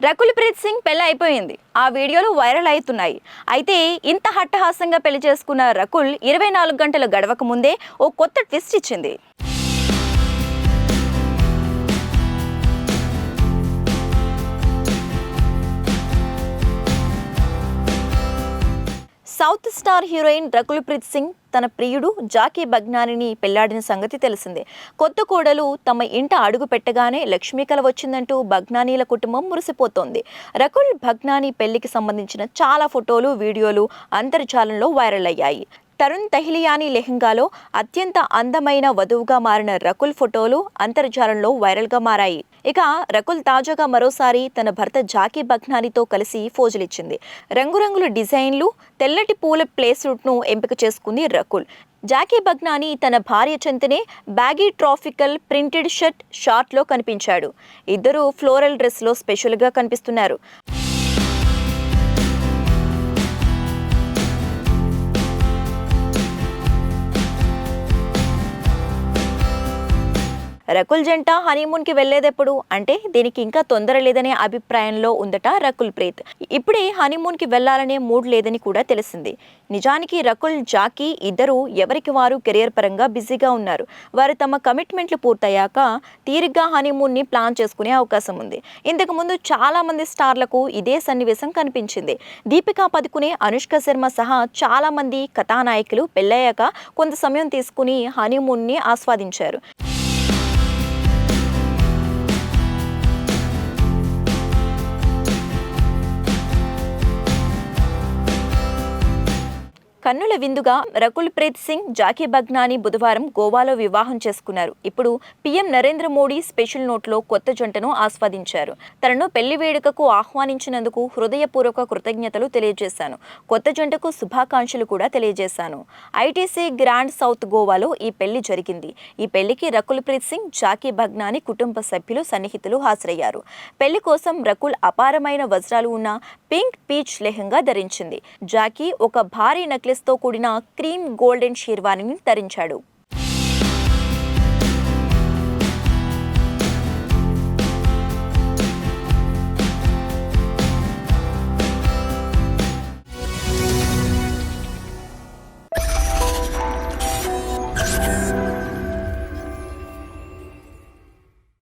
రకుల్ ప్రీత్ సింగ్ పెళ్ళి అయిపోయింది. ఆ వీడియోలు వైరల్ అవుతున్నాయి. అయితే ఇంత హట్టహాసంగా పెళ్ళి చేసుకున్న రకుల్ ఇరవై నాలుగు గంటలు గడవక ముందే ఓ కొత్త ట్విస్ట్ ఇచ్చింది. South star heroine Rakul Preet Singh తన ప్రియుడు జాకీ భగ్నానిని పెళ్ళాడిన సంగతి తెలిసిందే. కొత్త కోడలు తమ ఇంట అడుగు పెట్టగానే లక్ష్మీకల వచ్చిందంటూ భగ్నానీల కుటుంబం మురిసిపోతోంది. రకుల్ భగ్నాని పెళ్ళికి సంబంధించిన చాలా ఫోటోలు వీడియోలు అంతర్జాలంలో వైరల్ అయ్యాయి. తరుణ్ తహిలియాని లెహంగాలో అత్యంత అందమైన వధువుగా మారిన రకుల్ ఫోటోలు అంతర్జాలంలో వైరల్గా మారాయి. ఇక రకుల్ తాజాగా మరోసారి తన భర్త జాకీ బగ్నానితో కలిసి ఫోజులిచ్చింది. రంగురంగుల డిజైన్లు తెల్లటి పూల ప్లేస్ను ఎంపిక చేసుకుంది రకుల్. జాకీ బగ్నాని తన భార్య చెంతనే బ్యాగీ ట్రాఫికల్ ప్రింటెడ్ షర్ట్ షార్ట్లో కనిపించాడు. ఇద్దరు ఫ్లోరల్ డ్రెస్లో స్పెషల్గా కనిపిస్తున్నారు. రకుల్ జంట హనీమూన్కి వెళ్ళేదెప్పుడు అంటే దీనికి ఇంకా తొందర లేదనే అభిప్రాయంలో ఉందట రకుల్ ప్రీత్. ఇప్పుడే హనీమూన్కి వెళ్ళాలనే మూడ్ లేదని కూడా తెలిసింది. నిజానికి రకుల్ జాకీ ఇద్దరు ఎవరికి వారు కెరియర్ పరంగా బిజీగా ఉన్నారు. వారు తమ కమిట్మెంట్లు పూర్తయ్యాక తీరిగ్గా హనీమూన్ని ప్లాన్ చేసుకునే అవకాశం ఉంది. ఇంతకు ముందు చాలా మంది స్టార్లకు ఇదే సన్నివేశం కనిపించింది. దీపికా పదుకునే అనుష్క శర్మ సహా చాలా మంది కథానాయకులు పెళ్ళయ్యాక కొంత సమయం తీసుకుని హనీమూన్ని ఆస్వాదించారు. కన్నుల విందుగా రకుల్ ప్రీత్ సింగ్ జాకీ బగ్నాని బుధవారం గోవాలో వివాహం చేసుకున్నారు. ఇప్పుడు పీఎం నరేంద్ర మోడీ స్పెషల్ నోట్లో కొత్త జంటను ఆస్వాదించారు. తనను పెళ్ళి వేడుకకు ఆహ్వానించినందుకు హృదయపూర్వక కృతజ్ఞతలు తెలియజేశాను. కొత్త జంటకు శుభాకాంక్షలు కూడా తెలియజేశాను. ఐటీసీ గ్రాండ్ సౌత్ గోవాలో ఈ పెళ్ళి జరిగింది. ఈ పెళ్ళికి రకుల్ ప్రీత్ సింగ్ జాకీ బగ్నాని కుటుంబ సభ్యులు సన్నిహితులు హాజరయ్యారు. పెళ్ళి కోసం రకుల్ అపారమైన వజ్రాలు ఉన్న పింక్ పీచ్ లెహంగా ధరించింది. జాకీ ఒక భారీ నెక్లెస్తో కూడిన క్రీమ్ గోల్డెన్ షీర్వాణిని ధరించాడు.